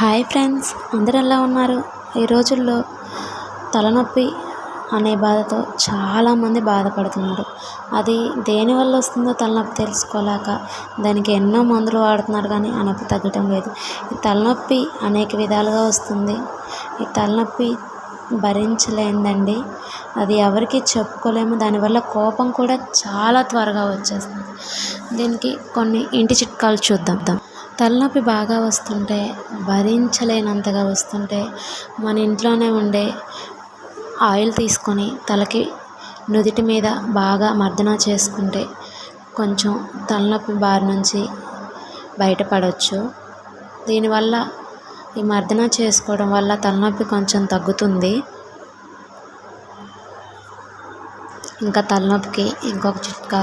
Hi friends అందరు ఎలా ఉన్నారు? ఈ రోజుల్లో తలనొప్పి అనే బాధతో చాలామంది బాధపడుతున్నారు. అది దేనివల్ల వస్తుందో తలనొప్పి తెలుసుకోలేక దానికి ఎన్నో మందులు వాడుతున్నారు కానీ ఆ నొప్పి తగ్గటం లేదు. ఈ తలనొప్పి అనేక విధాలుగా వస్తుంది. ఈ తలనొప్పి భరించలేనిదండి అది ఎవరికి చెప్పుకోలేము. దానివల్ల కోపం కూడా చాలా త్వరగా వచ్చేస్తుంది. దీనికి కొన్ని ఇంటి చిట్కాలు చూద్దాం. తలనొప్పి బాగా వస్తుంటే భరించలేనంతగా వస్తుంటే మన ఇంట్లోనే ఉండే ఆయిల్ తీసుకొని తలకి నుదుటి మీద బాగా మర్దన చేసుకుంటే కొంచెం తలనొప్పి బారి నుంచి బయటపడవచ్చు దీనివల్ల ఈ మర్దన చేసుకోవడం వల్ల తలనొప్పి కొంచెం తగ్గుతుంది. ఇంకా తలనొప్పికి ఇంకొక చిట్కా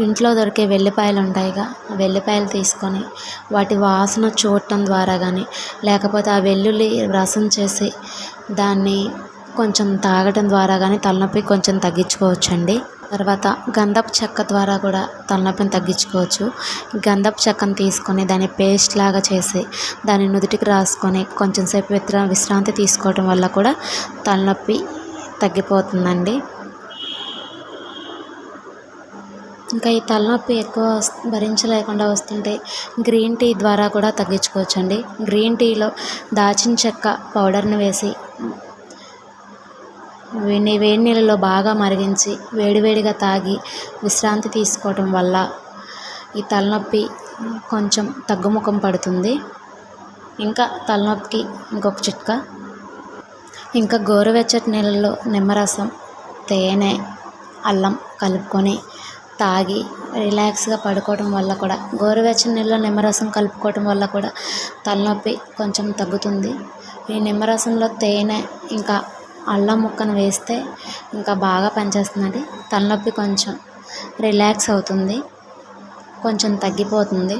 ఇంట్లో దొరికే వెల్లిపాయలు ఉంటాయిగా ఆ వెల్లిపాయలు తీసుకొని వాటి వాసన చూడటం ద్వారా కానీ లేకపోతే ఆ వెల్లుల్లి రసం చేసి దాన్ని కొంచెం తాగటం ద్వారా కానీ తలనొప్పి కొంచెం తగ్గించుకోవచ్చండి. తర్వాత గంధపు చెక్క ద్వారా కూడా తలనొప్పిని తగ్గించుకోవచ్చు. గంధపు చెక్కను తీసుకొని దాన్ని పేస్ట్ లాగా చేసి దాన్ని నుదుటికి రాసుకొని కొంచెం సేపు విశ్రాంతి తీసుకోవటం వల్ల కూడా తలనొప్పి తగ్గిపోతుందండి. ఇంకా ఈ తలనొప్పి ఎక్కువ భరించలేకుండా వస్తుంటే గ్రీన్ టీ ద్వారా కూడా తగ్గించుకోవచ్చండి. గ్రీన్ టీలో దాచిన చెక్క పౌడర్ని వేసి వేడి వేడి నీళ్ళలో బాగా మరిగించి వేడివేడిగా తాగి విశ్రాంతి తీసుకోవటం వల్ల ఈ తలనొప్పి కొంచెం తగ్గుముఖం పడుతుంది. ఇంకా తలనొప్పికి ఇంకొక చిట్కా. ఇంకా గోరువెచ్చటి నీళ్ళలో నిమ్మరసం తేనె అల్లం కలుపుకొని తాగి రిలాక్స్గా పడుకోవడం వల్ల కూడా గోరువెచ్చని నీళ్ళలో నిమ్మరసం కలుపుకోవడం వల్ల కూడా తలనొప్పి కొంచెం తగ్గుతుంది. ఈ నిమ్మరసంలో తేనె ఇంకా అల్లం ముక్కను వేస్తే ఇంకా బాగా పనిచేస్తుందండి. తలనొప్పి కొంచెం రిలాక్స్ అవుతుంది కొంచెం తగ్గిపోతుంది.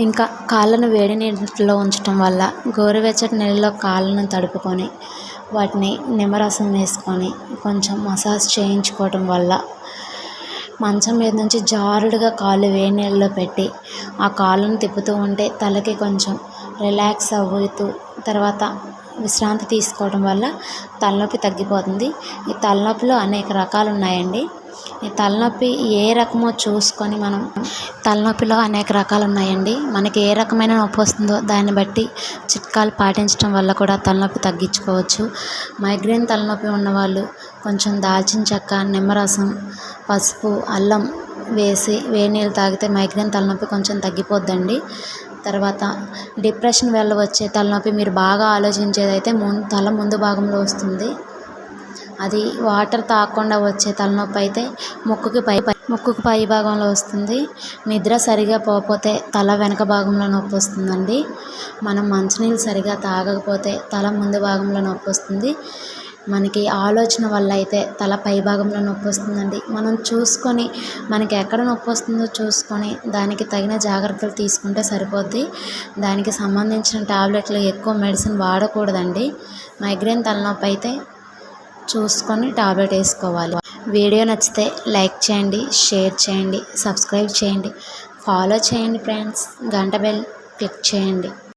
ఇంకా కాళ్ళను వేడి నీటిలో ఉంచటం వల్ల గోరువెచ్చటి నీళ్ళలో కాళ్ళను తడుపుకొని వాటిని నిమ్మరసం వేసుకొని కొంచెం మసాజ్ చేయించుకోవటం వల్ల మంచం మీద నుంచి జారుడుగా కాలు వేడి నీళ్ళలో పెట్టి ఆ కాళ్ళను తిప్పుతూ ఉంటే తలకి కొంచెం రిలాక్స్ అవుతూ తర్వాత విశ్రాంతి తీసుకోవడం వల్ల తలనొప్పి తగ్గిపోతుంది. ఈ తలనొప్పిలో అనేక రకాలు ఉన్నాయండి ఈ తలనొప్పి ఏ రకమో చూసుకొని మనం తలనొప్పిలో అనేక రకాలు ఉన్నాయండి మనకి ఏ రకమైన నొప్పి వస్తుందో దాన్ని బట్టి చిట్కాలు పాటించడం వల్ల కూడా తలనొప్పి తగ్గించుకోవచ్చు. మైగ్రేన్ తలనొప్పి ఉన్నవాళ్ళు కొంచెం దాల్చిన చెక్క నిమ్మరసం పసుపు అల్లం వేసి వేడి నీళ్ళు తాగితే మైగ్రేన్ తలనొప్పి కొంచెం తగ్గిపోద్దండి. తర్వాత డిప్రెషన్ వల్ల వచ్చే తలనొప్పి మీరు బాగా ఆలోచించేది అయితే ముందు తల ముందు భాగంలో వస్తుంది. అది వాటర్ తాగకుండా వచ్చే తలనొప్పి అయితే ముక్కుకి పై ముక్కుకు పై భాగంలో వస్తుంది. నిద్ర సరిగా పోకపోతే తల వెనక భాగంలో నొప్పి వస్తుందండి. మనం మంచినీళ్ళు సరిగా తాగకపోతే తల ముందు భాగంలో నొప్పి వస్తుంది. మనకి ఆలోచన వల్ల అయితే తల పై భాగంలో నొప్పి వస్తుందండి. మనం చూసుకొని మనకి ఎక్కడ నొప్పి వస్తుందో చూసుకొని దానికి తగిన జాగ్రత్తలు తీసుకుంటే సరిపోద్ది. దానికి సంబంధించిన టాబ్లెట్లు ఎక్కువ మెడిసిన్ వాడకూడదండి. మైగ్రేన్ తలనొప్పి అయితే చూసుకొని టాబ్లెట్ వేసుకోవాలి. వీడియో నచ్చితే లైక్ చేయండి షేర్ చేయండి సబ్స్క్రైబ్ చేయండి. ఫాలో చేయండి ఫ్రెండ్స్. గంట బెల్ క్లిక్ చేయండి.